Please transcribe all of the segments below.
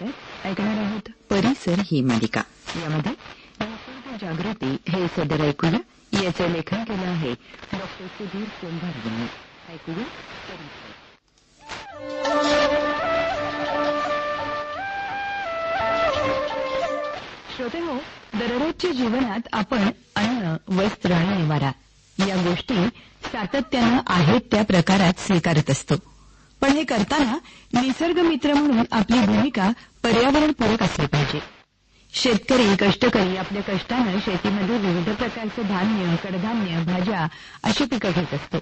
ऐकणार आहोत परिसर ही मालिका. यामध्ये जागृती हे सदर ऐकूया. याचं लेखन केलं आहे डॉक्टर सुधीर कुंभार यांनी ऐकूया श्रोते हो दररोजच्या जीवनात आपण अन्न वस्त्र आणि निवारा या गोष्टी सातत्यानं आहेत त्या प्रकारात स्वीकारत असतो. पण हे करताना निसर्ग मित्र म्हणून आपली भूमिका पर्यावरणपूरक असली पाहिजे. शेतकरी कष्टकरी आपल्या कष्टानं शेतीमध्ये विविध प्रकारचं धान्य कडधान्य भाज्या अशी पिकं घेत असतो.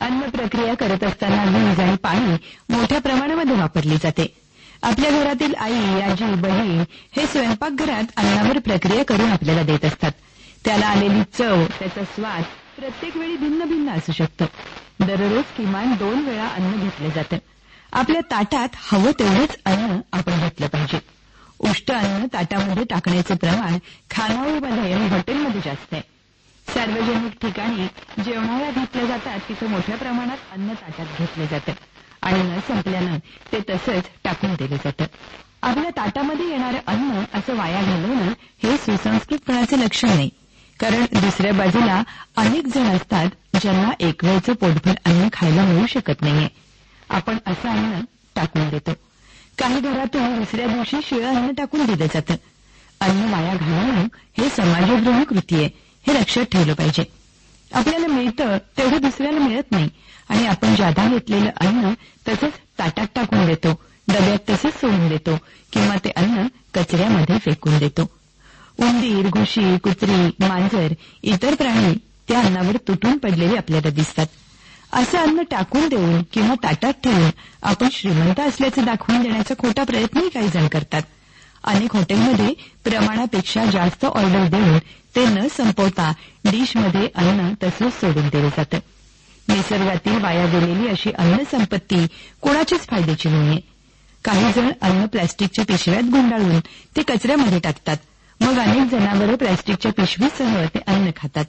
अन्न प्रक्रिया करत असताना वीज आणि पाणी मोठ्या प्रमाणामध्ये वापरली जाते. आपल्या घरातील आई आजी बहीण हे स्वयंपाकघरात अन्नावर प्रक्रिया करून आपल्याला देत असतात. त्याला आलेली चव त्याचा स्वाद प्रत्येक वेळी भिन्न भिन्न असू शकतं. दररोज किमान दोन वेळा अन्न घेतलं जातं. आपल्या ताटात हवं तेवढंच अन्न आपण घेतलं पाहिजे. उष्ट अन्न ताटामध्ये टाकण्याचं प्रमाण खानावळीमध्ये आणि हॉटेलमध्ये जास्त आहे. सार्वजनिक ठिकाणी जेवणाला घेतल्या जातात तिथं मोठ्या प्रमाणात अन्न ताटात घेतलं जातं. आणि न संपल्यानं ते तसंच टाकून दिलं जातं. आपल्या ताटामध्ये येणारं अन्न असं वाया घालवणं हे सुसंस्कृतपणाचं लक्षण नाही. कारण दुसऱ्या बाजूला अनेक जण असतात ज्यांना एक वेळचं पोटभर अन्न खायला मिळू शकत नाहीये. आपण असं अन्न टाकून देतो काही घरातून दुसऱ्या दिवशी शिळं अन्न टाकून दिलं जातं. अन्न वाया घालवणं हे समाजद्रोही कृती आहे. हे लक्षात ठेवलं पाहिजे. आपल्याला मिळतं तेवढं दुसऱ्याला मिळत नाही. आणि आपण जादा घेतलेलं अन्न तसंच ताटात टाकून देतो. डब्यात तसंच सोडून देतो. किंवा ते अन्न कचऱ्यामध्ये फेकून देतो. उंदीर घुशी कुत्री मांजर इतर प्राणी त्या अन्नावर तुटून पडलेले आपल्याला दिसतात. असं अन्न टाकून देऊन किंवा ताटात ठेवून आपण श्रीमंत असल्याचं दाखवून देण्याचा खोटा प्रयत्नही काही जण करतात. अनेक हॉटेलमध्ये प्रमाणापेक्षा जास्त ऑर्डर देऊन ते न संपवता डिशमध्ये अन्न तसंच सोडून दिलं जातं. निसर्गातील वाया गेलेली अशी अन्न संपत्ती कोणाचीच फायद्याची नाहीये. काही जण अन्न प्लास्टिकच्या पिशव्यात गुंडाळून ते कचऱ्यामध्ये टाकतात. मग अनेक जनावरं प्लास्टिकच्या पिशवीसह ते अन्न खातात.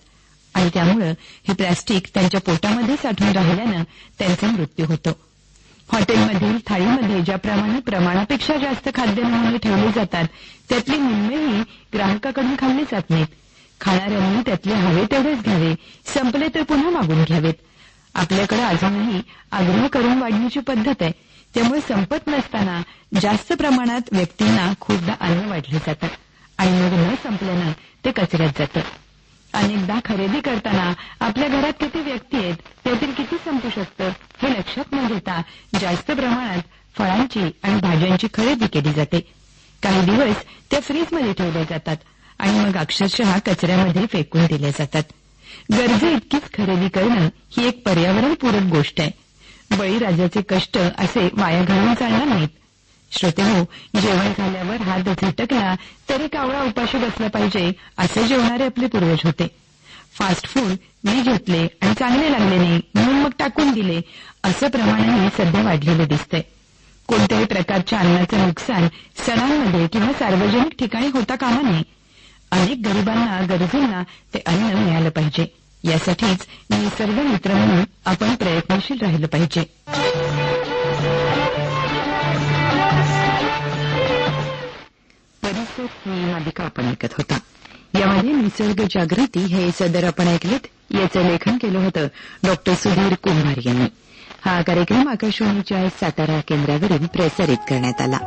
आणि त्यामुळे हे प्लॅस्टिक त्यांच्या पोटामध्ये साठून राहिल्यानं त्यांचा मृत्यू होतो. हॉटेलमधील थाळीमध्ये ज्याप्रमाणे प्रमाणापेक्षा जास्त खाद्य नमुने ठेवले जातात त्यातली निम्मेही ग्राहकाकडून खाल्ले जात नाहीत. खाणाऱ्यांनी त्यातले हवे तेवढेच घ्यावे संपले तर पुन्हा मागून घ्यावेत. आपल्याकडे अजूनही आग्रह करून वाढण्याची पद्धत आहे. त्यामुळे संपत नसताना जास्त प्रमाणात व्यक्तींना खूपदा अन्न वाढलं जातं. आणि मग न संपल्यानं ते कचऱ्यात जातं. अनेकदा खरेदी करताना आपल्या घरात किती व्यक्ती आहेत त्यातील किती संपू शकतं हे लक्षात न घेता जास्त प्रमाणात फळांची आणि भाज्यांची खरेदी केली जाते. काही दिवस त्या फ्रीजमध्ये ठेवल्या जातात आणि मग अक्षरशः कचऱ्यामध्ये फेकून दिल्या जातात. गरजे इतकीच खरेदी करणं ही एक पर्यावरणपूरक गोष्ट आहे. बळीराजाचे कष्ट असे वाया घालून चालणार नाहीत. श्रोते हो जेवण झाल्यावर हात झटकला तरी कावळा उपाशी बसला पाहिजे असे जेवणारे आपले पूर्वज होते. फास्ट फूड मी घेतले आणि चांगले लागले नाही म्हणून मग टाकून दिले असं प्रमाणही सध्या वाढलेलं दिसतंय कोणत्याही प्रकारच्या अन्नाचं नुकसान सणांमध्ये किंवा सार्वजनिक ठिकाणी होता कामा नये. अनेक गरिबांना गरजूंना ते अन्न मिळालं पाहिजे. यासाठीच निसर्ग मित्र म्हणून आपण प्रयत्नशील राहिलं पाहिजे. आपण ऐकत होता. यामध्ये निसर्ग जागृती हे सदर आपण ऐकलेत याचं लेखन केलं होतं डॉक्टर सुधीर कुंभार यांनी. हा कार्यक्रम आकाशवाणीच्या सातारा केंद्रावरून प्रसारित करण्यात आला.